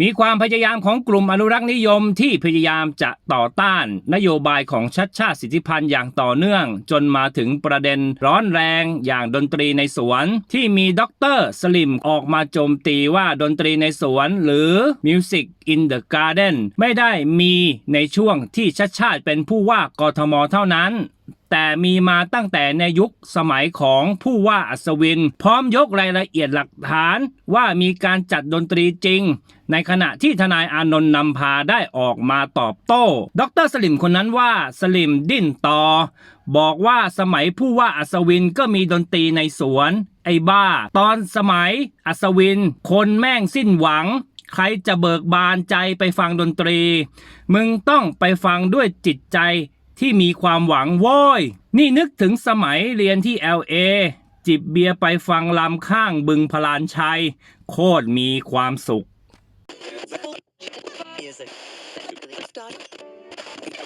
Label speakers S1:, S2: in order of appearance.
S1: มีความพยายามของกลุ่มอนุรักษ์นิยมที่พยายามจะต่อต้านนโยบายของชัดชาติสิทธิพันธ์อย่างต่อเนื่อง จนมาถึงประเด็นร้อนแรงอย่างดนตรีในสวน ที่มีด็อกเตอร์สลิมออกมาโจมตีว่าดนตรีในสวนหรือ Music in the Garden ไม่ได้มีในช่วงที่ชัดชาติเป็นผู้ว่ากทมเท่านั้นแต่มีมาตั้งแต่ในยุคสมัยของผู้ว่าอัศวิน พร้อมยกรายละเอียดหลักฐานว่ามีการจัดดนตรีจริง ในขณะที่ทนายอานนท์นำพาได้ออกมาตอบโต้ ดรสลิมคนนั้นว่าสลิมดิ้นต่อ บอกว่าสมัยผู้ว่าอัศวินก็มีดนตรีในสวน ไอ้บ้า ตอนสมัยอัศวิน คนแม่งสิ้นหวังใครจะเบิกบานใจไปฟังดนตรี มึงต้องไปฟังด้วยจิตใจ ที่มีความหวังโว้ย นี่นึกถึงสมัยเรียนที่ LA จิบเบียร์ไปฟังลำข้างบึงพลานชัย โคตรมีความสุข